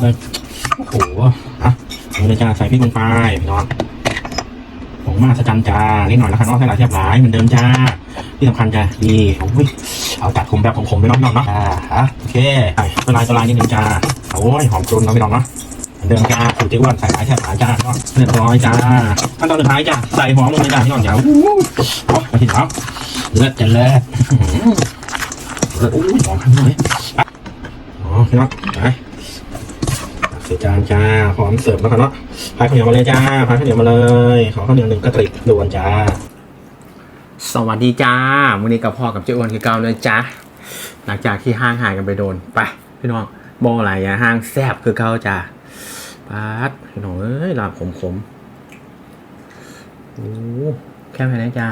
เลยโอ้โหอะเอาเลยจ้าใส่พริกลงไปพี่น้องผงมาสจันจ้านิดหน่อยแล้วค่ะน้องใส่หลายแซ่บหลายเหมือนเดิมจ้าที่สำคัญจ้าดีโอ้ยเอาจัดขมแบบขมๆไปน้องๆเนาะอ่าฮะโอเคใส่ตัวลายตัวลายนิดหนึ่งจ้าโอ้ยหอมกรุ่นเนาพี่น้องเนาะเดิมจ้าสูตรที่อ้วนใส่หลายแซ่บหลายจ้าเนาะเรียบร้อยจ้าขั้นตอนสุดท้ายจ้าใส่หอมลงไปจ้าพี่น้องจ้าอู้หูมาทีเดียวเลิศจะเลือหือเลิศโอ้ยหอมขึ้นเลยอ๋อพี่น้องไป สจานจ้าพร้อมเสิร์ฟแล้วกันเนาะพายข้าวเหนียวมาเลยจ้าพายข้าวเหนียวมาเลยขอข้าวเหนียวหนึ่งกระติกด่วนจ้า สวัสดีจ้าวันนี้กับพ่อกับเจ้าอ้วนคือเก่าเลยจ้าหลังจากที่ห้างหายกันไปโดนไปพี่น้องโมอะไรอะห้างแซบคือเก่าจ้าปัดพี่น้องเอ้ยลาบขมขมโอ้แค่ไหนนะจ้า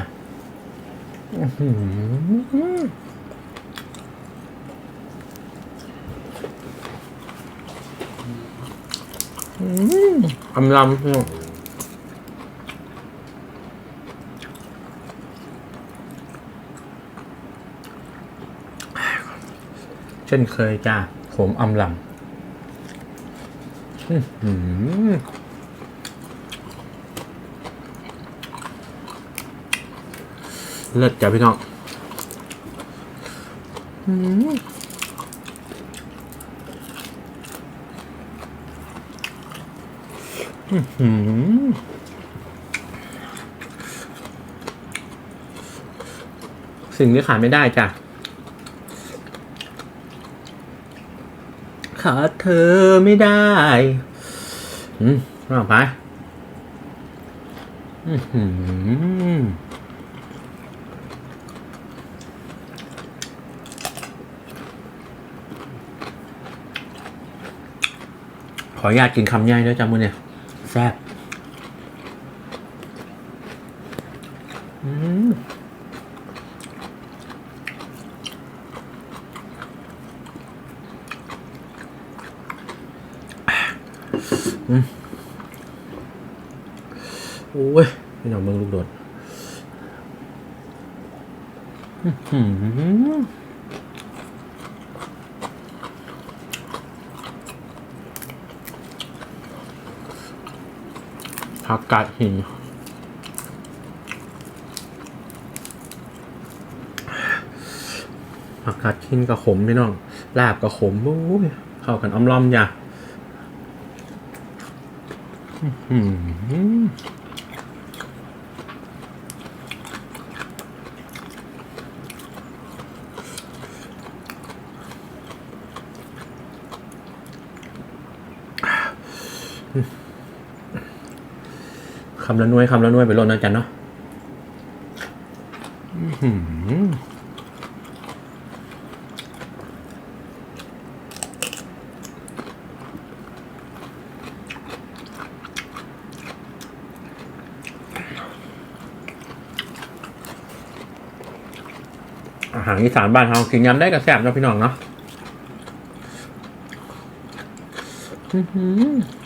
อำลำพี่น้องเช่นเคยจ้าผมอำลำเลิศจ้ะพี่น้องอื้ออื้อหือ สิ่งที่ขาดไม่ได้จ้ะ ขาดเธอไม่ได้ อืมเอาไปอือหือขออนุญาตกินคำย่อยด้วยจ้ามือเนี่ย แซ่บอืมโอ้ยพี่น้องเมืองลูกโดดอื้อ ผักกาดหินผักกาดหินกับขมพี่น้อง ลาบกับขมโอ้ยเข้ากันอ้อมล้อมจ้ะอื้อหือ คำละน่วยคำละน่วยไปลดนะจันเนาะอือหืออาหารอีสานบ้านเรากินยำได้กับแซ่บเนาะพี่น้องเนาะอื้อ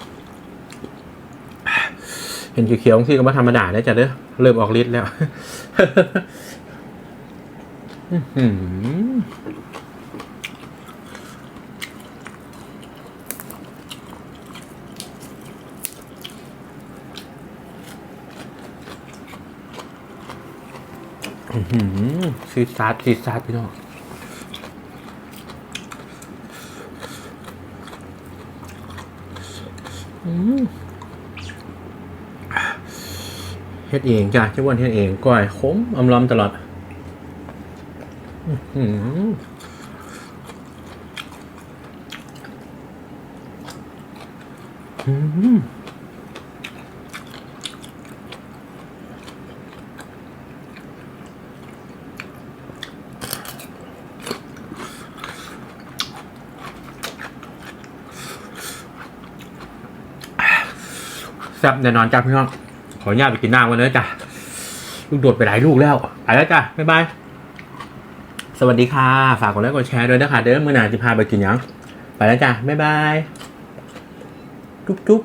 เห็นเขียวๆที่ก็มาธรรมดาได้จ้ะเด้อเริ่มออกฤทธิ์แล้วหืออื้อหือซีซาร์ซีซาร์พี่น้องอืม เฮ็ดเองจ้ะเจ้าอ้วันเฮ็ดเองก้อยขมอำลำตลอดอื้อหืออื้อหือแซ่บแน่นอนจ้ะพี่น้อง ขออนุญาตไปกินน้ำกันเลยจ้ะลูกโดดไปหลายลูกแล้วไปแล้วจ้ะบ๊ายบายสวัสดีค่ะ ฝากกดไลค์กดแชร์ด้วยนะคะ เด้อมื่อหนาจะพาไปกินยัง ไปแล้วจ้ะบ๊ายบายจุ๊บจุ๊บ